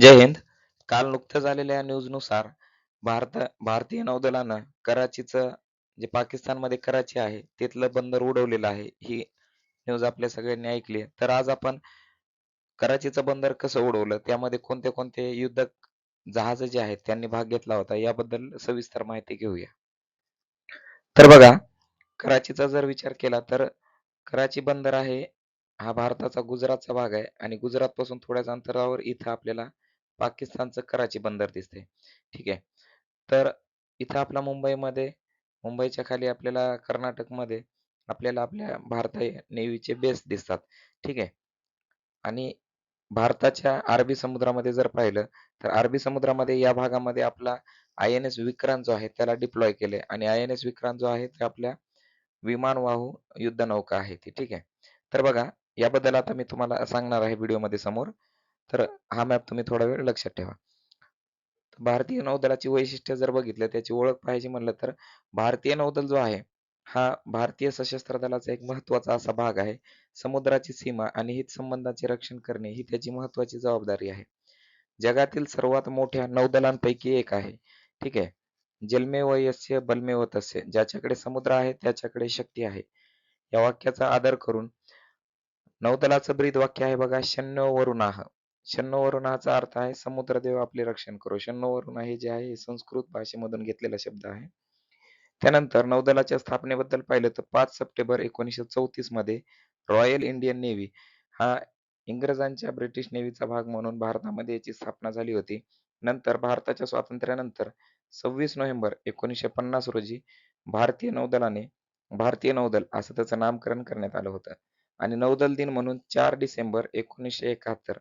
जय हिंद. काल नुकत्याच झालेल्या न्यूजनुसार भारत भारतीय नौदलानं कराचीचं जे पाकिस्तानमध्ये कराची आहे तिथलं बंदर उडवलेलं आहे. ही न्यूज आपल्या सगळ्यांनी ऐकली तर आज आपण कराचीचं बंदर कसं उडवलं? त्यामध्ये कोणते कोणते युद्ध जहाज जे आहेत त्यांनी भाग घेतला होता? याबद्दल सविस्तर माहिती घेऊया. तर बघा कराचीचा जर विचार केला तर कराची बंदर आहे हा भारताचा गुजरातचा भाग आहे. आणि गुजरात पासून थोड्याच अंतरावर इथं आपल्याला पाकिस्तानचं कराची बंदर दिसते. ठीक आहे. तर इथं आपला मुंबईमध्ये मुंबईच्या खाली आपल्याला कर्नाटकमध्ये आपल्याला आपल्या भारतीय नेव्हीचे बेस दिसतात. ठीक आहे. आणि भारताच्या अरबी समुद्रामध्ये जर पाहिलं तर अरबी समुद्रामध्ये या भागामध्ये आपला आय एन एस विक्रांत जो आहे त्याला डिप्लॉय केले. आणि आय एन एस विक्रांत जो आहे ते आपल्या विमानवाहू युद्धनौका आहे ती. ठीक आहे. तर बघा याबद्दल आता मी तुम्हाला सांगणार आहे व्हिडिओमध्ये समोर. तर हा मॅप तुम्ही थोडा वेळ लक्षात ठेवा. भारतीय नौदलाची वैशिष्ट्य जर बघितलं त्याची ओळख पाहिजे म्हणलं तर भारतीय नौदल जो आहे हा भारतीय सशस्त्र दलाचा एक महत्त्वाचा असा भाग आहे. समुद्राची सीमा आणि हित संबंधाचे रक्षण करणे ही त्याची महत्वाची जबाबदारी आहे. जगातील सर्वात मोठ्या नौदलांपैकी एक आहे. ठीक आहे? जलमेव यस्य बलमेव तस्य ज्याच्याकडे समुद्र आहे त्याच्याकडे शक्ती आहे. या वाक्याचा आदर करून नौदलाचं ब्रीद वाक्य आहे बघा शन्य वरुणाह शन्नो वरुणाचा अर्थ आहे समुद्रदेव आपले रक्षण करो. शन्नो वरुणा हे जे आहे हे संस्कृत भाषेमधून घेतलेला शब्द आहे. त्यानंतर नौदलाच्या स्थापनेबद्दल पाहिलं तर पाच सप्टेंबर एकोणीसशे चौतीसमध्ये रॉयल इंडियन नेव्ही हा इंग्रजांच्या ब्रिटिश नेव्हीचा भाग म्हणून भारतामध्ये याची स्थापना झाली होती. नंतर भारताच्या स्वातंत्र्यानंतर सव्वीस नोव्हेंबर एकोणीसशे पन्नास रोजी भारतीय नौदलाने भारतीय नौदल असं त्याचं नामकरण करण्यात आलं होतं. आणि नौदल दिन म्हणून चार डिसेंबर एकोणीसशे एकाहत्तर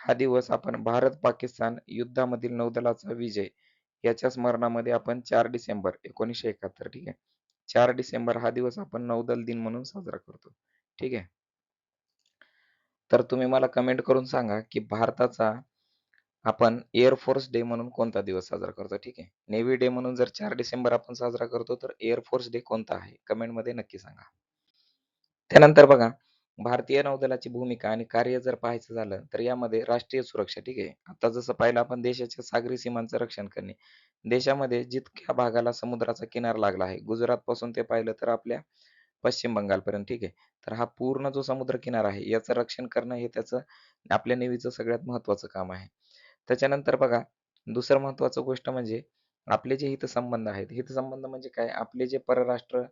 हा दिवस आपण भारत पाकिस्तान युद्धामधील नौदलाचा विजय याच्या स्मरणामध्ये आपण चार डिसेंबर एकोणीसशे एकाहत्तर ठीक आहे? चार डिसेंबर हा दिवस आपण नौदल दिन म्हणून साजरा करतो ठीक आहे? तर तुम्ही मला कमेंट करून सांगा की भारताचा आपण एअरफोर्स डे म्हणून कोणता दिवस साजरा करतो ठीक आहे? नेव्ही डे म्हणून जर चार डिसेंबर आपण साजरा करतो तर एअरफोर्स डे कोणता आहे? कमेंटमध्ये नक्की सांगा. त्यानंतर बघा भारतीय नौदलाची भूमिका आणि कार्य जर पाहायचं झालं तर यामध्ये राष्ट्रीय सुरक्षा ठीक आहे. आता जसं पाहिलं आपण देशाच्या सागरी सीमांचं रक्षण करणे. देशामध्ये जितक्या भागाला समुद्राचा किनार लागला आहे गुजरात पासून ते पाहिलं तर आपल्या पश्चिम बंगालपर्यंत ठीक आहे. तर हा पूर्ण जो समुद्र किनार आहे याचं रक्षण करणं हे त्याचं आपल्या नेव्हीचं सगळ्यात महत्वाचं काम आहे. त्याच्यानंतर बघा दुसरं महत्वाचं गोष्ट म्हणजे आपले जे हितसंबंध आहेत हितसंबंध म्हणजे काय? आपले जे परराष्ट्र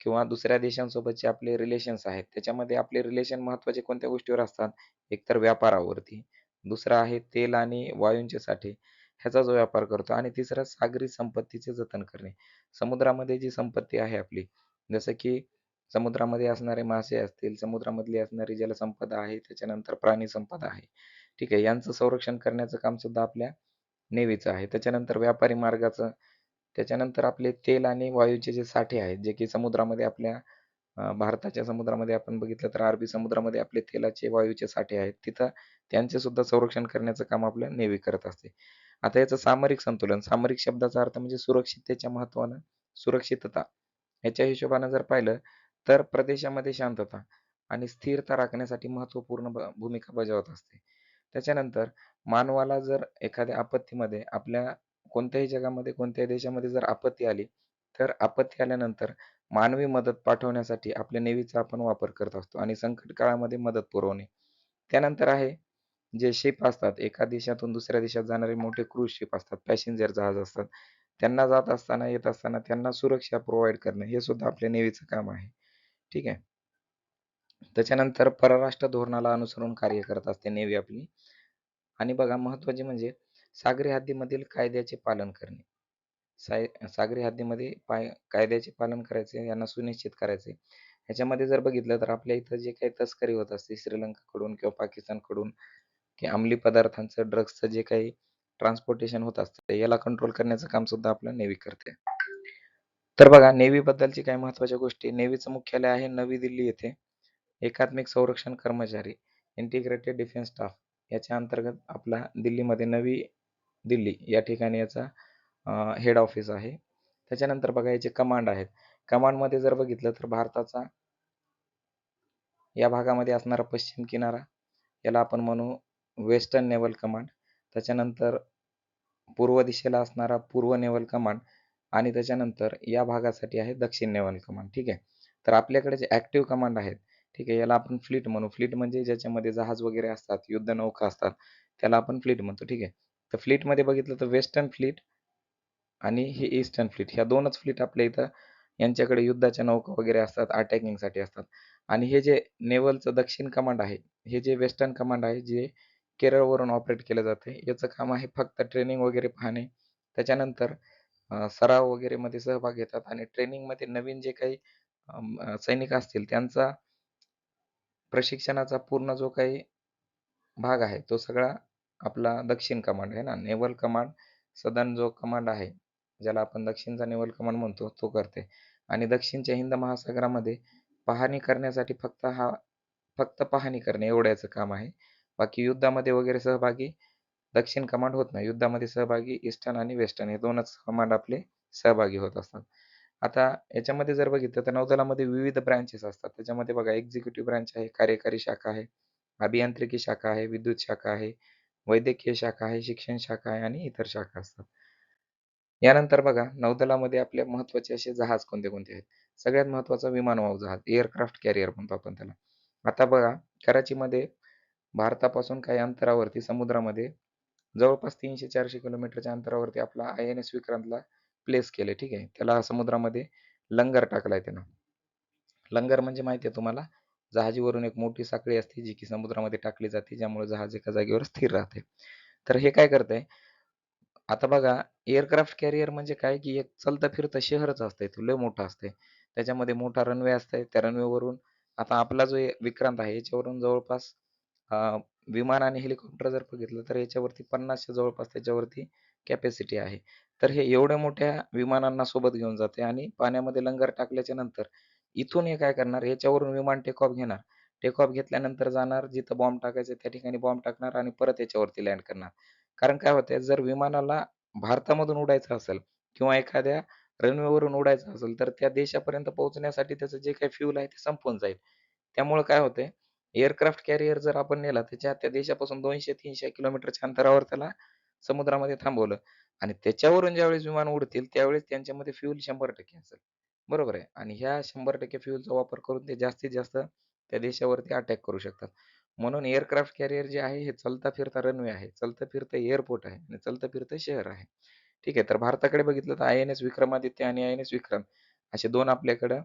किंवा दुसऱ्या देशांसोबतचे आपले रिलेशन्स आहेत. त्याच्यामध्ये आपले रिलेशन महत्त्वाचे कोणत्या गोष्टीवर असतात? एकतर व्यापारावरती. दुसरं आहे तेल आणि वायूंचे साठे. ह्याचा जो व्यापार करतो आणि तिसरा सागरी संपत्तीचे जतन करणे. समुद्रामध्ये जी संपत्ती आहे आपली जसं की समुद्रामध्ये असणारे मासे असतील समुद्रामधली असणारी जलसंपदा आहे त्याच्यानंतर प्राणी संपदा आहे. ठीक आहे यांचं संरक्षण करण्याचं काम सुद्धा आपल्या नेव्हीचं आहे. त्याच्यानंतर व्यापारी मार्गाचं त्याच्यानंतर आपले तेल आणि वायूचे जे साठे आहेत जे की समुद्रामध्ये आपल्या भारताच्या समुद्रामध्ये आपण बघितलं तर अरबी समुद्रामध्ये आपले तेलाचे वायूचे साठे आहेत. तिथं त्यांचे सुद्धा संरक्षण करण्याचं काम आपलं नेव्ही करत असते. आता याचं सामरिक संतुलन सामरिक शब्दाचा अर्थ म्हणजे सुरक्षिततेच्या महत्वानं सुरक्षितता. याच्या हिशोबानं जर पाहिलं तर प्रदेशामध्ये शांतता आणि स्थिरता राखण्यासाठी महत्त्वपूर्ण भूमिका बजावत असते. त्याच्यानंतर मानवाला जर एखाद्या आपत्तीमध्ये आपल्या कोणत्याही जगामध्ये कोणत्याही देशामध्ये जर आपत्ती आली तर आपत्ती आल्यानंतर मानवी मदत पाठवण्यासाठी आपल्या नेव्हीचा आपण वापर करत असतो आणि संकट काळामध्ये मदत पुरवणे. त्यानंतर आहे जे शिप असतात एका देशातून दुसऱ्या देशात जाणारे मोठे क्रूज शिप असतात पॅसेंजर जहाज असतात. त्यांना जात असताना येत असताना त्यांना सुरक्षा प्रोव्हाइड करणे हे सुद्धा आपल्या नेव्हीचं काम आहे. ठीक आहे? त्याच्यानंतर परराष्ट्र धोरणाला अनुसरून कार्य करत असते नेव्ही आपली. आणि बघा महत्त्वाचे म्हणजे सागरी हद्दीमधील कायद्याचे पालन करणे. साय सागरी हद्दीमध्ये पाय कायद्याचे पालन करायचे यांना सुनिश्चित करायचे. ह्याच्यामध्ये जर बघितलं तर आपल्या इथं जे काही तस्करी होत असते श्रीलंकाकडून किंवा पाकिस्तानकडून की अंमली पदार्थांचं ड्रग्सचं जे काही ट्रान्सपोर्टेशन होत असतं याला कंट्रोल करण्याचं काम सुद्धा आपलं नेव्ही करते. तर बघा नेव्ही बद्दलची काही महत्त्वाच्या गोष्टी. नेव्हीचं मुख्यालय आहे नवी दिल्ली येथे. एकात्मिक संरक्षण कर्मचारी इंटिग्रेटेड डिफेन्स स्टाफ याच्या अंतर्गत आपला दिल्लीमध्ये नवी दिल्ली. या ठिकाणी याचा हेड ऑफिस आहे. त्याच्यानंतर बघा याचे कमांड आहेत. कमांडमध्ये जर बघितलं तर भारताचा या भागामध्ये असणारा पश्चिम किनारा याला आपण म्हणू वेस्टर्न नेव्हल कमांड त्याच्यानंतर पूर्व दिशेला असणारा पूर्व नेव्हल कमांड आणि त्याच्यानंतर या भागासाठी आहे दक्षिण नेव्हल कमांड ठीक आहे? तर आपल्याकडे जे ऍक्टिव्ह कमांड आहेत ठीक आहे याला आपण फ्लीट म्हणू. फ्लीट म्हणजे ज्याच्यामध्ये जहाज वगैरे असतात युद्ध नौका असतात त्याला आपण फ्लीट म्हणतो. ठीक आहे? तर फ्लीटमध्ये बघितलं तर वेस्टर्न फ्लीट आणि हे ईस्टर्न फ्लीट ह्या दोनच फ्लीट आपल्या इथं यांच्याकडे युद्धाच्या नौका वगैरे असतात अटॅकिंगसाठी असतात. आणि हे जे नेव्हलचं दक्षिण कमांड आहे हे जे वेस्टर्न कमांड आहे जे केरळवरून ऑपरेट केलं जाते याचं काम आहे फक्त ट्रेनिंग वगैरे पाहणे. त्याच्यानंतर सराव वगैरे मध्ये सहभाग घेतात आणि ट्रेनिंगमध्ये नवीन जे काही सैनिक असतील त्यांचा प्रशिक्षणाचा पूर्ण जो काही भाग आहे तो सगळा आपला दक्षिण कमांड आहे ना. नेव्हल कमांड सदन जो कमांड आहे ज्याला आपण दक्षिणचा नेव्हल कमांड म्हणतो तो करते. आणि दक्षिणच्या हिंद महासागरामध्ये पाहणी करण्यासाठी फक्त हा फक्त पाहणी करणे एवढ्याचं काम आहे. बाकी युद्धामध्ये वगैरे सहभागी दक्षिण कमांड होत नाही. युद्धामध्ये सहभागी ईस्टर्न आणि वेस्टर्न हे दोनच कमांड आपले सहभागी होत असतात. आता याच्यामध्ये जर बघितलं तर नौदलामध्ये विविध ब्रँचेस असतात. त्याच्यामध्ये बघा एक्झिक्युटिव्ह ब्रँच आहे कार्यकारी शाखा आहे अभियांत्रिकी शाखा आहे विद्युत शाखा आहे वैद्यकीय शाखा आहे शिक्षण शाखा आहे आणि इतर शाखा असतात. यानंतर बघा नौदलामध्ये आपले महत्त्वाचे असे जहाज कोणते कोणते आहेत? सगळ्यात महत्त्वाचा विमानवाहू जहाज एअरक्राफ्ट कॅरियर म्हणतो आपण त्याला. आता बघा कराचीमध्ये भारतापासून काही अंतरावरती समुद्रामध्ये जवळपास तीनशे चारशे किलोमीटरच्या अंतरावरती आपला आय एन एस विक्रांतला प्लेस केले ठीक आहे? त्याला समुद्रामध्ये लंगर टाकलाय त्यानं. लंगर म्हणजे माहिती आहे तुम्हाला? जहाजीवरून एक मोठी साखळी असते जी की समुद्रामध्ये टाकली जाते ज्यामुळे जहाज एका जागेवर स्थिर राहते. तर हे काय करते आता बघा एअरक्राफ्ट कॅरियर म्हणजे काय? की एक चलता फिरतं शहरच असतंय तो लय मोठं असतंय. त्याच्यामध्ये मोठा रनवे असतंय. त्या रनवेवरून आता आपला जो विक्रांत आहे याच्यावरून जवळपास विमान आणि हेलिकॉप्टर जर बघितलं तर याच्यावरती पन्नासच्या जवळपास त्याच्यावरती कॅपॅसिटी आहे. तर हे एवढ्या मोठ्या विमानांना सोबत घेऊन जाते आणि पाण्यामध्ये लंगर टाकल्याच्या नंतर इथून हे काय करणार? याच्यावरून विमान टेक ऑफ घेणार. टेक ऑफ घेतल्यानंतर जाणार जिथं बॉम्ब टाकायचं त्या ठिकाणी बॉम्ब टाकणार आणि परत याच्यावरती लँड करणार. कारण काय होतंय जर विमानाला भारतामधून उडायचं असेल किंवा एखाद्या रनवेवरून उडायचं असेल तर त्या देशापर्यंत पोहोचण्यासाठी त्याचं जे काही फ्युल आहे ते संपून जाईल. त्यामुळे काय होतंय एअरक्राफ्ट कॅरियर जर आपण नेला त्याच्या त्या देशापासून दोनशे तीनशे किलोमीटरच्या अंतरावर त्याला समुद्रामध्ये थांबवलं आणि त्याच्यावरून ज्यावेळेस विमान उडतील त्यावेळेस त्यांच्यामध्ये फ्युल शंभर टक्के असेल. बरोबर आहे. आणि ह्या शंभर टक्के फ्युलचा वापर करून ते जास्तीत जास्त त्या देशावरती अटॅक करू शकतात. म्हणून एअरक्राफ्ट कॅरियर जे आहे हे चलता फिरता रनवे आहे चलतं फिरतं एअरपोर्ट आहे आणि चलतं फिरतं शहर आहे. ठीक आहे तर भारताकडे बघितलं तर आय एन एस विक्रमादित्य आणि आय एन एस विक्रम असे दोन आपल्याकडं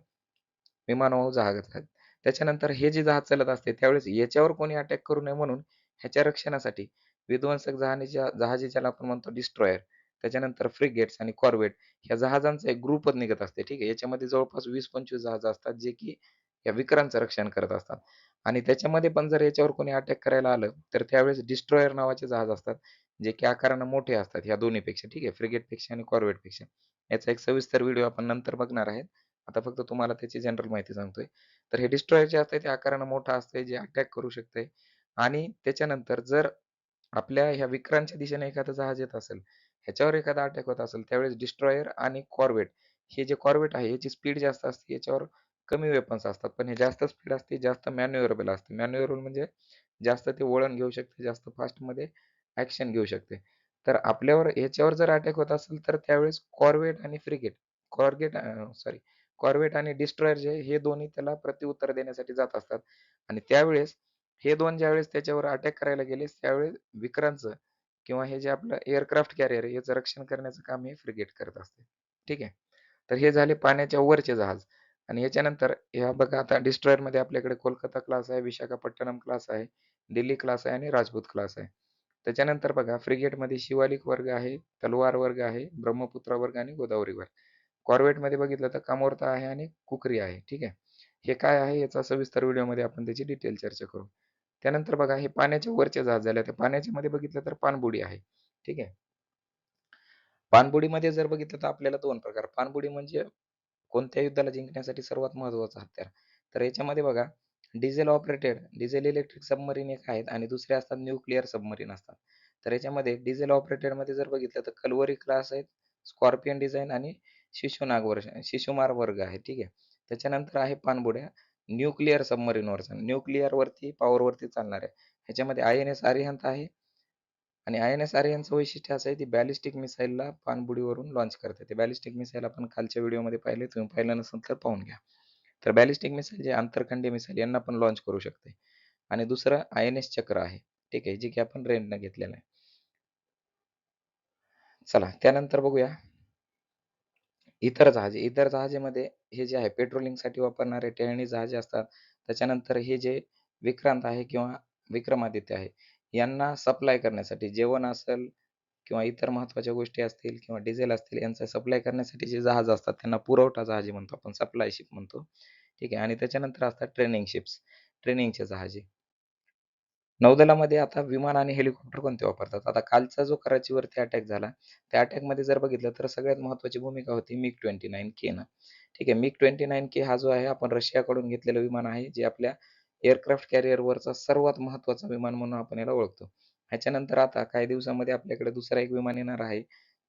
विमानवाहू जहाज आहेत. त्याच्यानंतर हे जे जहाज चालत असते त्यावेळेस याच्यावर कोणी अटॅक करू नये म्हणून ह्याच्या रक्षणासाठी विध्वंसक जहाज ज्या जहाजे ज्याला आपण म्हणतो डिस्ट्रॉयर त्याच्यानंतर फ्रिगेट्स आणि कॉर्वेट ह्या जहाजांचा एक ग्रुपच निघत असते ठीक आहे? याच्यामध्ये जवळपास वीस पंचवीस जहाज असतात जे की या विक्रांचं रक्षण करत असतात. आणि त्याच्यामध्ये पण जर याच्यावर कोणी अटॅक करायला आलं तर त्यावेळेस डिस्ट्रॉयर नावाचे जहाज असतात जे की आकारानं मोठे असतात ह्या दोन्हीपेक्षा ठीक आहे? फ्रिगेटपेक्षा आणि कॉर्वेटपेक्षा याचा एक सविस्तर व्हिडिओ आपण नंतर बघणार आहेत. आता फक्त तुम्हाला त्याची जनरल माहिती सांगतोय. तर हे डिस्ट्रॉयर जे असते ते आकारानं मोठं असते जे अटॅक करू शकते आणि त्याच्यानंतर जर आपल्या ह्या विक्रांतच्या दिशेने एखादं जहाज येत असेल ह्याच्यावर एखादा अटॅक होत असेल त्यावेळेस डिस्ट्रॉयर आणि कॉर्वेट हे जे कॉर्वेट आहे याची स्पीड जास्त असते याच्यावर कमी वेपन्स असतात. पण हे जास्त स्पीड असते जास्त मॅन्युअरेबल असते. मॅन्युअरेबल म्हणजे जास्त ते वळण घेऊ शकते जास्त फास्टमध्ये ऍक्शन घेऊ शकते. तर आपल्यावर ह्याच्यावर जर अटॅक होत असेल तर त्यावेळेस कॉर्वेट आणि फ्रिगेट कॉर्गेट सॉरी कॉर्वेट आणि डिस्ट्रॉयर जे हे दोन्ही त्याला प्रतिउत्तर देण्यासाठी जात असतात. आणि त्यावेळेस हे दोन ज्यावेळेस त्याच्यावर अटॅक करायला गेले त्यावेळेस विक्रांतचं किंवा हे जे आपलं एअरक्राफ्ट कॅरियर आहे याचं रक्षण करण्याचं काम हे फ्रिगेट करत असते. ठीक आहे? तर हे झाले पाण्याच्या वरचे जहाज. आणि याच्यानंतर ह्या बघा आता डिस्ट्रॉयरमध्ये आपल्याकडे कोलकाता क्लास आहे विशाखापट्टणम क्लास आहे दिल्ली क्लास आहे आणि राजपूत क्लास आहे. त्याच्यानंतर बघा फ्रिगेटमध्ये शिवालिक वर्ग आहे तलवार वर्ग आहे ब्रह्मपुत्रा वर्ग आणि गोदावरी वर्ग. कॉर्वेटमध्ये बघितलं तर कामोर्ता आहे आणि कुकरी आहे. ठीक आहे? हे काय आहे याचा सविस्तर व्हिडिओमध्ये आपण त्याची डिटेल चर्चा करू. त्यानंतर बघा हे पाण्याच्या वरचे जहाज झाले. त्या पाण्याच्या मध्ये बघितलं तर पाणबुडी आहे. ठीक आहे? पाणबुडीमध्ये जर बघितलं तर आपल्याला दोन प्रकार. पाणबुडी म्हणजे कोणत्या युद्धाला जिंकण्यासाठी सर्वात महत्वाचं हत्यार? तर याच्यामध्ये बघा diesel operated diesel electric submarine एक आहेत आणि दुसरे असतात न्यूक्लिअर सबमरीन असतात. तर याच्यामध्ये डिझेल ऑपरेटेडमध्ये जर बघितलं तर कलवरी क्लास आहेत स्कॉर्पियन डिझाईन आणि शिशुनाग वर्ष शिशुमार वर्ग आहे. ठीक आहे? त्याच्यानंतर आहे पाणबुड्या न्यूक्लिअर सबमरीनवरचा. न्यूक्लिअर वरती पॉवर वरती चालणाऱ्या ह्याच्यामध्ये आय एन एस अरिहंत आहे. आणि आय एन एस आर्यनचं वैशिष्ट्य असं आहे ती बॅलिस्टिक मिसाईलला पाणबुडीवरून लॉन्च करते. ते बॅलिस्टिक मिसाईल आपण कालच्या व्हिडिओमध्ये पाहिले तुम्ही पाहिलं नसेल तर पाहून घ्या. तर बॅलिस्टिक मिसाईल जे आंतरखंडीय मिसाईल यांना पण लॉन्च करू शकते. आणि दुसरं आय एन एस चक्र आहे. ठीक आहे जे की आपण रेंटनं घेतलेलं आहे. चला त्यानंतर बघूया. इतर जहाजे इतर जहाजेमध्ये हे जे आहे पेट्रोलिंगसाठी वापरणारे टेहळणी जहाजे असतात. त्याच्यानंतर हे जे विक्रांत आहे किंवा विक्रमादित्य आहे यांना सप्लाय करण्यासाठी जेवण असेल किंवा इतर महत्त्वाच्या गोष्टी असतील किंवा डिझेल असतील यांचा सप्लाय करण्यासाठी जे जहाज असतात त्यांना पुरवठा जहाजे म्हणतो आपण सप्लाय शिप म्हणतो. ठीक आहे आणि त्याच्यानंतर असतात ट्रेनिंग शिप्स ट्रेनिंगचे जहाजे. नौदलामध्ये आता विमान आणि हेलिकॉप्टर कोणते वापरतात? आता कालचा जो कराचीवरती अटॅक झाला त्या अटॅकमध्ये जर बघितलं तर सगळ्यात महत्त्वाची भूमिका होती मिग ट्वेंटी नाईन के ना. ठीक आहे मिग ट्वेंटी नाईन के हा जो आहे आपण रशियाकडून घेतलेलं विमान आहे जे आपल्या एअरक्राफ्ट कॅरियरवरचा सर्वात महत्त्वाचा विमान म्हणून आपण याला ओळखतो. ह्याच्यानंतर आता काही दिवसामध्ये आपल्याकडे दुसरा एक विमान येणार आहे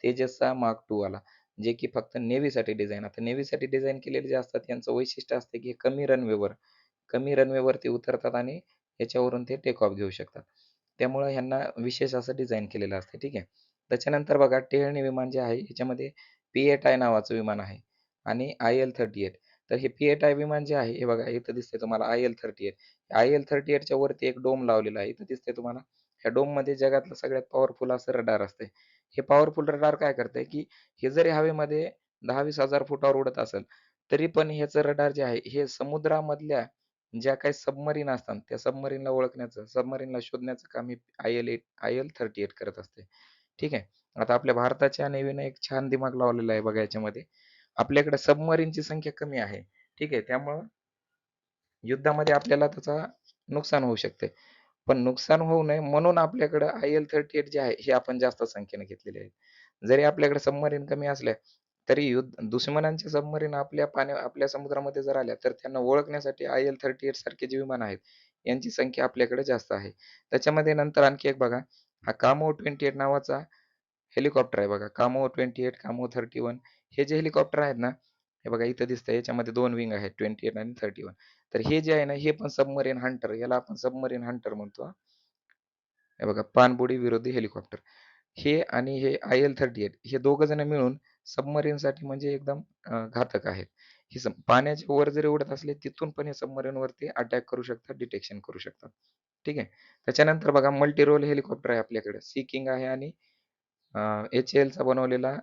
तेजसचा मार्क टू वाला जे की फक्त नेव्हीसाठी डिझाईन आता नेव्हीसाठी डिझाईन केलेले जे असतात यांचं वैशिष्ट्य असते की हे कमी रनवेवर कमी रनवेवरती उतरतात आणि याच्यावरून ते टेक ऑफ घेऊ शकतात. त्यामुळे ह्यांना विशेष असं डिझाईन केलेलं असतं ठीक आहे. त्याच्यानंतर बघा टेहळणी विमान जे आहे याच्यामध्ये पी एट आय नावाचं विमान आहे आणि आय एल थर्टी एट तर हे पी एट आय विमान जे आहे हे बघा इथं दिसते तुम्हाला I L thirty eight I L thirty एटच्या वरती एक डोम लावलेला आहे इथं दिसते तुम्हाला. ह्या डोममध्ये जगातलं सगळ्यात पॉवरफुल असं रडार असते हे पॉवरफुल रडार काय करतंय की हे जरी हवेमध्ये दहा वीस हजार फुटावर उडत असेल तरी पण ह्याचं रडार जे आहे हे समुद्रामधल्या ज्या काही सबमरीन असतात त्या सबमरीनला ओळखण्याचं सबमरीनला शोधण्याचं काम हे I L eight I L thirty eight करत असते. ठीक आहे? आता आपल्या भारताच्या नेव्हीनं एक छान दिमाग लावलेला आहे बघा याच्यामध्ये. आपल्याकडे सबमरीनची संख्या कमी आहे. ठीक आहे? त्यामुळं युद्धामध्ये आपल्याला त्याचा नुकसान होऊ शकते. पण नुकसान होऊ नये म्हणून आपल्याकडे आय एल थर्टी एट जे आहे हे आपण जास्त संख्येने घेतलेले आहे जरी आपल्याकडे सबमरीन कमी असल्या तरी युद्ध दुश्मनांचे सबमरीन आपल्या पाण्या आपल्या समुद्रामध्ये जर आल्या तर त्यांना ओळखण्यासाठी आय एल थर्टी एट सारखे जे विमान आहेत यांची संख्या आपल्याकडे जास्त आहे. त्याच्यामध्ये नंतर आणखी एक बघा हा कामो ट्वेंटी एट नावाचा हेलिकॉप्टर आहे बघा. Kamov twenty eight Kamov thirty one हे जे हेलिकॉप्टर आहेत ना हे बघा इथं दिसतंय याच्यामध्ये दोन विंग आहेत ट्वेंटी एट आणि थर्टी वन तर हे जे आहे ना हे पण सबमरीन हंटर याला आपण सबमरीन हंटर म्हणतो हे. बघा पाणबुडी विरोधी हेलिकॉप्टर हे आणि हे आय एल थर्टी एट हे दोघ जण मिळून सबमरीन साठी म्हणजे एकदम घातक आहेत हे सम पाण्याच्या वर जरी उडत असले तिथून पण हे सबमरीन वरती अटॅक करू शकतात डिटेक्शन करू शकतात. ठीक आहे? त्याच्यानंतर बघा मल्टी रोल हेलिकॉप्टर आहे आपल्याकडे. सी किंग आहे आणि एच एल चा बनवलेला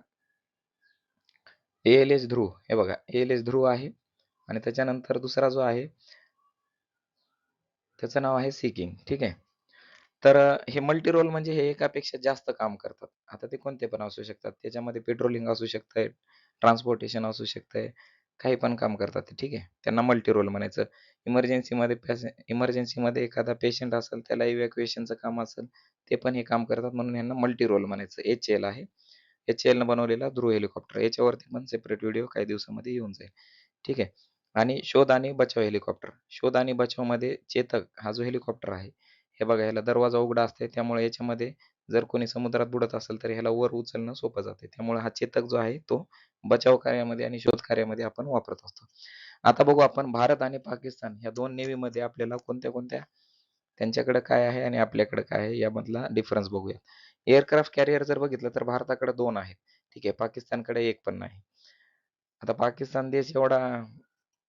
एल एच ध्रुव हे बघा एल एच ध्रुव आहे आणि त्याच्यानंतर दुसरा जो आहे त्याचं नाव आहे सी किंग ठीक आहे? तर हे मल्टी रोल म्हणजे हे एकापेक्षा जास्त काम करतात. आता ते कोणते पण असू शकतात. त्याच्यामध्ये पेट्रोलिंग असू शकतंय ट्रान्सपोर्टेशन असू शकतंय काही पण काम करतात ते ठीक आहे. त्यांना मल्टी रोल म्हणायचं. इमर्जन्सीमध्ये पॅसे इमर्जन्सीमध्ये एखादा पेशंट असेल त्याला इव्हॅक्युएशनचं काम असेल ते पण हे काम करतात म्हणून यांना मल्टी रोल म्हणायचं. एच एल आहे. एच एलनं बनवलेला ध्रुव हेलिकॉप्टर याच्यावरती पण सेपरेट व्हिडिओ काही दिवसामध्ये येऊन जाईल. ठीक आहे. आणि शोध आणि बचाव हेलिकॉप्टर शोध आणि बचावमध्ये चेतक हा जो हेलिकॉप्टर आहे हे बघा ह्याला दरवाजा उघडा असते त्यामुळे याच्यामध्ये जर कोणी समुद्रात बुडत असेल तर ह्याला वर उचलणं सोपं जाते त्यामुळे हा चेतक जो आहे तो बचाव कार्यामध्ये आणि शोध कार्यामध्ये आपण वापरत असतो. आता बघू आपण भारत आणि पाकिस्तान या दोन नेव्हीमध्ये आपल्याला कोणत्या कोणत्या त्यांच्याकडे काय आहे आणि आपल्याकडे काय आहे यामधला डिफरन्स बघूया एअरक्राफ्ट कॅरियर जर बघितलं तर भारताकडे दोन आहेत. ठीक आहे पाकिस्तानकडे एक पण नाही. आता पाकिस्तान देश एवढा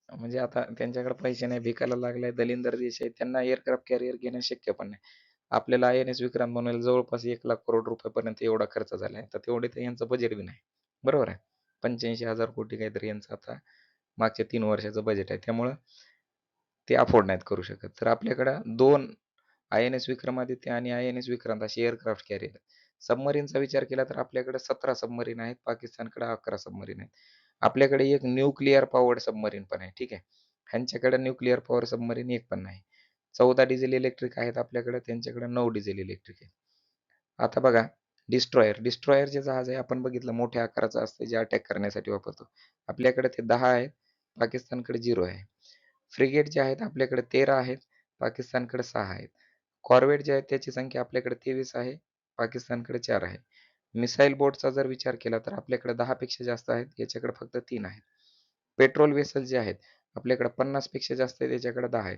म्हणजे आता त्यांच्याकडे पैसे नाही भिकायला लागलाय दलिंदर देश आहे त्यांना एअरक्राफ्ट कॅरियर घेणं शक्य पण नाही. आपल्याला आय एन एस विक्रांत बनवायला जवळपास एक लाख करोड रुपयापर्यंत एवढा खर्च झालाय. तर तेवढे तर यांचं बजेट बी नाही. बरोबर आहे? पंच्याऐंशी हजार कोटी काहीतरी यांचं आता मागच्या तीन वर्षाचं बजेट आहे. त्यामुळं ते अफोर्ड नाहीत करू शकत. तर आपल्याकडं दोन आय एन एस विक्रमादित्य आणि आय एन एस विक्रांत अशी एअरक्राफ्ट कॅरियर सबमरीनचा विचार केला तर आपल्याकडे सतरा सबमरीन आहेत पाकिस्तानकडे अकरा सबमरीन आहेत. आपल्याकडे एक न्यूक्लिअर पॉवर्ड सबमरीन पण आहे ठीक आहे. ह्यांच्याकडे न्यूक्लिअर पॉवर सबमरीन एक पण नाही. चौदा डिझेल इलेक्ट्रिक आहेत आपल्याकडे त्यांच्याकडे नऊ डिझेल इलेक्ट्रिक आहे आता बघा डिस्ट्रॉयर डिस्ट्रॉयर जे जहाज आहे आपण बघितलं मोठ्या आकाराचं असतं जे अटॅक करण्यासाठी वापरतो. आपल्याकडे ते दहा आहेत पाकिस्तानकडे झिरो आहे. फ्रिगेट जे आहेत आपल्याकडे तेरा आहेत पाकिस्तानकडे सहा आहेत. कॉर्वेट जे आहेत त्याची संख्या आपल्याकडे तेवीस आहे पाकिस्तानकडे चार आहे. मिसाईल बोटचा जर विचार केला तर आपल्याकडे दहा पेक्षा जास्त आहेत याच्याकडे फक्त तीन आहेत. पेट्रोल वेसल जे आहेत आपल्याकडे पन्नासपेक्षा जास्त आहेत याच्याकडे दहा आहेत.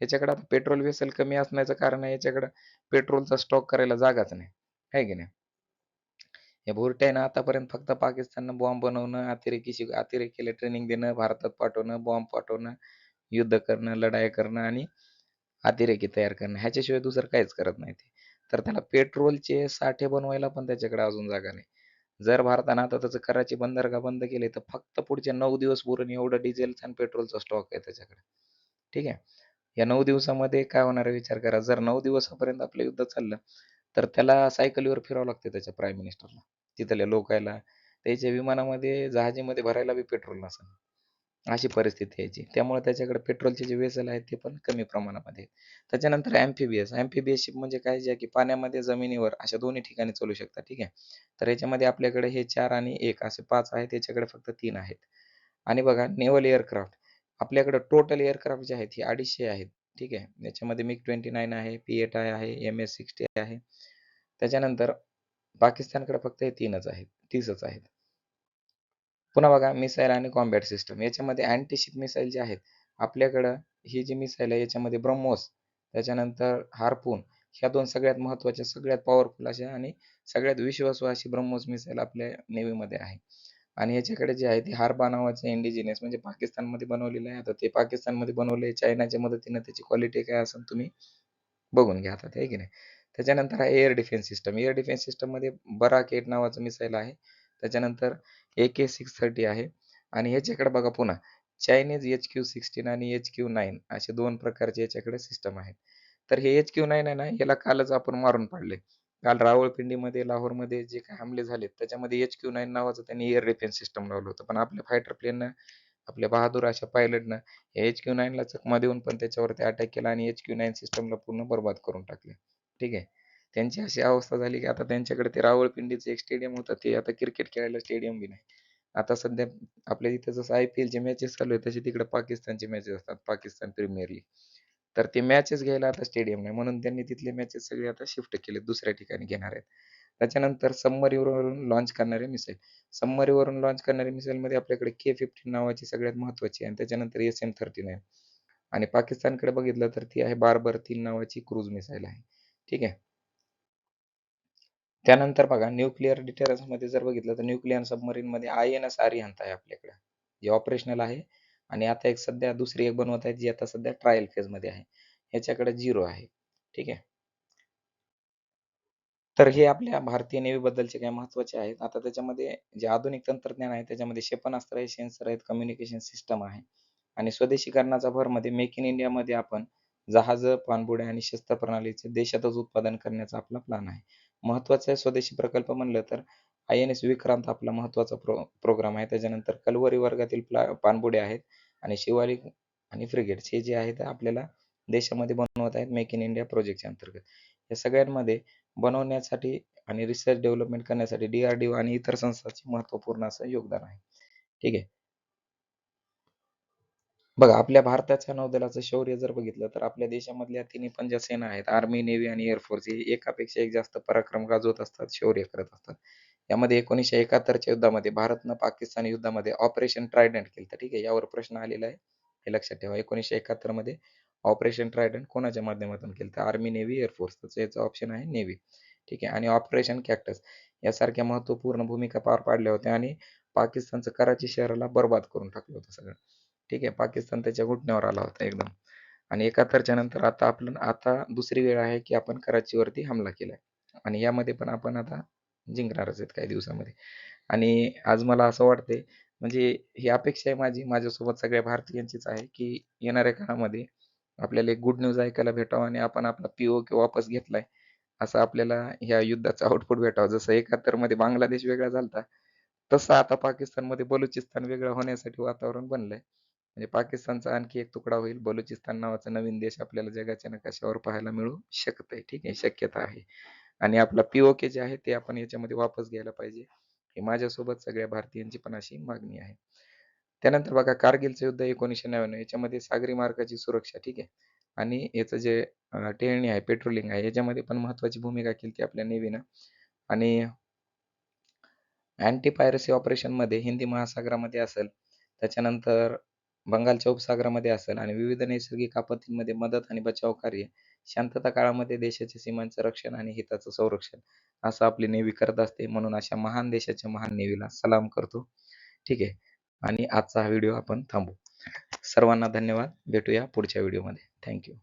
याच्याकडे आता पेट्रोल वेसल कमी असण्याचं कारण आहे याच्याकडे पेट्रोलचा स्टॉक करायला जागाच नाही. आहे की नाही? या बुरट्यानं आतापर्यंत फक्त पाकिस्ताननं बॉम्ब बनवणं अतिरेकी शिक अतिरेकीला ट्रेनिंग देणं भारतात पाठवणं बॉम्ब पाठवणं युद्ध करणं लढाई करणं आणि अतिरेकी तयार करणं ह्याच्याशिवाय दुसरं काहीच करत नाही ते. तर त्याला पेट्रोलचे साठे बनवायला पण त्याच्याकडे अजून जागा नाही. जर भारतानं आता त्याचं कराची बंदरगाह बंद केले तर फक्त पुढचे नऊ दिवस पुरून एवढं डिझेलचा आणि पेट्रोलचा स्टॉक आहे त्याच्याकडे. ठीक आहे? या नऊ दिवसामध्ये काय होणार आहे विचार करा. जर नऊ दिवसापर्यंत आपलं युद्ध चाललं तर त्याला सायकलीवर फिरावं लागते त्याच्या प्राईम मिनिस्टरला तिथल्या लोकायला त्याच्या विमानामध्ये जहाजीमध्ये भरायला बी पेट्रोल नसेल. अशी परिस्थिती यायची त्यामुळे त्याच्याकडे पेट्रोलचे जे वेसल आहेत ते पण कमी प्रमाणामध्ये. त्याच्यानंतर एम्फिबियस ॲम्फिबियस शिप म्हणजे काय जे की पाण्यामध्ये जमिनीवर अशा दोन्ही ठिकाणी चालू शकतात ठीक आहे? तर याच्यामध्ये आपल्याकडे हे चार आणि एक असे पाच आहेत त्याच्याकडे फक्त तीन आहेत. आणि बघा नेव्हल एअरक्राफ्ट आपल्याकडे टोटल एअरक्राफ्ट जे आहेत हे अडीचशे आहेत ठीक आहे? याच्यामध्ये मिग ट्वेंटी नाईन आहे पी एट आय आहे एम एस सिक्स्टी आहे. त्याच्यानंतर पाकिस्तानकडे फक्त हे तीनच आहेत तीसच आहेत. पुन्हा बघा मिसाईल आणि कॉम्बॅट सिस्टम याच्यामध्ये अँटीशिप मिसाईल जे आहेत आपल्याकडं ही जी मिसाईल आहे याच्यामध्ये ब्रह्मोस त्याच्यानंतर हार्पून ह्या दोन सगळ्यात महत्त्वाच्या सगळ्यात पॉवरफुल अशा आणि सगळ्यात विश्वासू अशी ब्रह्मोस मिसाईल आपल्या नेव्हीमध्ये आहे. आणि याच्याकडे जे आहे ते हार्बा नावाचं इंडिजिनियस म्हणजे पाकिस्तानमध्ये बनवलेलं आहे. आता ते पाकिस्तानमध्ये बनवले चायनाच्या मदतीनं त्याची क्वालिटी काय असेल तुम्ही बघून घ्या आता आहे की नाही? त्याच्यानंतर आहे air defence system air defence सिस्टममध्ये बराक एट नावाचं मिसाईल आहे. त्याच्यानंतर ए के सिक्स थर्टी आहे. आणि ह्याच्याकडे बघा पुन्हा चायनीज एच क्यू सिक्स्टीन आणि एच क्यू नाईन असे दोन प्रकारचे याच्याकडे सिस्टम आहेत. तर हे एच क्यू नाईन आहे ना याला कालच आपण मारून पाडले. काल रावळपिंडीमध्ये लाहोरमध्ये जे काही हमले झाले त्याच्यामध्ये एच क्यू नाईन नावाचं त्यांनी एअर डिफेन्स सिस्टम लावलं होतं. पण आपल्या फायटर प्लेननं आपल्या बहादूर अशा पायलटनं एच क्यू नाईनला चकमा देऊन पण त्याच्यावरती अटॅक केला आणि एच क्यू नाईन सिस्टमला पूर्ण बर्बाद करून टाकले. ठीक आहे? त्यांची अशी अवस्था झाली की आता त्यांच्याकडे ते रावळपिंडीचं एक स्टेडियम होतं. ते आता क्रिकेट खेळायला स्टेडियम बी नाही. आता सध्या आपल्या इथे जसं आय पी एलचे मॅचेस चालू आहे तसे तिकडे पाकिस्तानचे मॅचेस असतात पाकिस्तान प्रीमियर लीग तर ते मॅचेस घ्यायला आता स्टेडियम नाही. म्हणून त्यांनी तिथले मॅचेस सगळे आता शिफ्ट केले दुसऱ्या ठिकाणी घेणार आहेत. त्याच्यानंतर सबमरीवरून लॉन्च करणारे मिसाईल सबमरीवरून लॉन्च करणारे मिसाईलमध्ये आपल्याकडे के फिफ्टीन नावाची सगळ्यात महत्वाची आहे. आणि त्याच्यानंतर एस एम थर्टी नाईन आणि पाकिस्तानकडे बघितलं तर ती आहे बारबर तीन नावाची क्रूज मिसाईल आहे. ठीक आहे? त्यानंतर बघा न्यूक्लिअर डिटरन्समध्ये जर बघितलं तर न्यूक्लिअर सबमरीन मध्ये आय एन एस आर्यंत आहे आपल्याकडे. जे ऑपरेशनल आहे आणि आता एक सध्या दुसरी एक बनवत आहे जी आता सध्या ट्रायल फेजमध्ये आहे. याच्याकडे झिरो आहे. ठीक आहे? तर हे आपल्या भारतीय नेव्ही बद्दलचे काही महत्त्वाचे आहेत. आता त्याच्यामध्ये जे आधुनिक तंत्रज्ञान आहे त्याच्यामध्ये क्षेपणास्त्र आहे सेन्सर आहेत कम्युनिकेशन सिस्टम आहे. आणि स्वदेशीकरणाचा भरमध्ये मेक इन इंडिया मध्ये आपण जहाज पाणबुड्या आणि शस्त्र प्रणालीचे देशातच उत्पादन करण्याचा आपला प्लॅन आहे. महत्त्वाचा स्वदेशी प्रकल्प म्हणलं तर आय एन एस विक्रांत आपला महत्त्वाचा प्रो प्रोग्राम आहे. त्याच्यानंतर कलवरी वर्गातील प्ला पाणबुडे आहेत आणि शिवालिक आणि फ्रिगेट्स हे जे आहेत आपल्याला देशामध्ये बनवत आहेत मेक इन इंडिया प्रोजेक्टच्या अंतर्गत. या सगळ्यांमध्ये बनवण्यासाठी आणि रिसर्च डेव्हलपमेंट करण्यासाठी डीआरडीओ आणि इतर संस्थांचे महत्त्वपूर्ण असं योगदान आहे. ठीक आहे? बघा आपल्या भारताच्या नौदलाचं शौर्य जर बघितलं तर आपल्या देशामधल्या तिन्ही पण ज्या सेना आहेत आर्मी नेव्ही आणि एअरफोर्स हे एकापेक्षा एक जास्त पराक्रम गाजवत असतात शौर्य करत असतात. यामध्ये एकोणीसशे एकाहत्तरच्या युद्धामध्ये भारतनं पाकिस्तान युद्धामध्ये ऑपरेशन ट्रायडंट केलं ठीक आहे यावर प्रश्न आलेला आहे. हे लक्षात ठेवा एकोणीसशे एकाहत्तरमध्ये ऑपरेशन ट्रायडंट कोणाच्या माध्यमातून केलं तर आर्मी नेव्ही एअरफोर्स तर याचा ऑप्शन आहे नेव्ही ठीक आहे आणि ऑपरेशन कॅक्टस यासारख्या महत्त्वपूर्ण भूमिका पार पाडल्या होत्या आणि पाकिस्तानचं कराची शहराला बर्बाद करून टाकलं होतं सगळं. ठीक आहे पाकिस्तान त्याच्या घुटण्यावर आला होता एकदम. आणि एकाहत्तरच्या नंतर आता आपण आता दुसरी वेळ आहे की आपण कराचीवरती हमला केलाय. आणि यामध्ये पण आपण आता जिंकणारच आहेत काही दिवसामध्ये. आणि आज मला असं वाटतंय म्हणजे ही अपेक्षा आहे माझी माझ्यासोबत सगळ्या भारतीयांचीच आहे की येणाऱ्या काळामध्ये आपल्याला एक गुड न्यूज ऐकायला भेटावं आणि आपण आपला पीओ के वापस घेतलाय असं आपल्याला ह्या युद्धाचं आउटपुट भेटावं. जसं एकाहत्तरमध्ये बांगलादेश वेगळा झालता तसं आता पाकिस्तानमध्ये बलुचिस्तान वेगळं होण्यासाठी वातावरण बनलंय. म्हणजे पाकिस्तानचा आणखी एक तुकडा होईल. बलुचिस्तान नावाचा नवीन देश आपल्याला जगाच्या नकाशावर पाहायला मिळू शकतंय. ठीक आहे शक्यता आहे. आणि आपला पीओके जे आहे ते आपण याच्यामध्ये वापस घ्यायला पाहिजे. हे माझ्यासोबत सगळ्या भारतीयांची पण अशी मागणी आहे. त्यानंतर बघा कारगिलचं युद्ध एकोणीसशे नव्याण्णव याच्यामध्ये सागरी मार्गाची सुरक्षा ठीक आहे. आणि याचं जे टेळणी आहे पेट्रोलिंग आहे याच्यामध्ये पण महत्वाची भूमिका केली ती आपल्या नेव्हीनं. आणि अँटी पायरसी ऑपरेशनमध्ये हिंदी महासागरामध्ये असेल त्याच्यानंतर बंगालच्या उपसागरामध्ये असेल आणि विविध नैसर्गिक आपत्तींमध्ये मदत आणि बचाव कार्य शांतता काळामध्ये देशाच्या सीमांचं रक्षण आणि हिताचं संरक्षण असं आपली नेव्ही करत असते म्हणून अशा महान देशाच्या महान नेव्हीला सलाम करतो. ठीक आहे? आणि आजचा हा व्हिडिओ आपण थांबू सर्वांना धन्यवाद. भेटूया पुढच्या व्हिडिओमध्ये. थँक्यू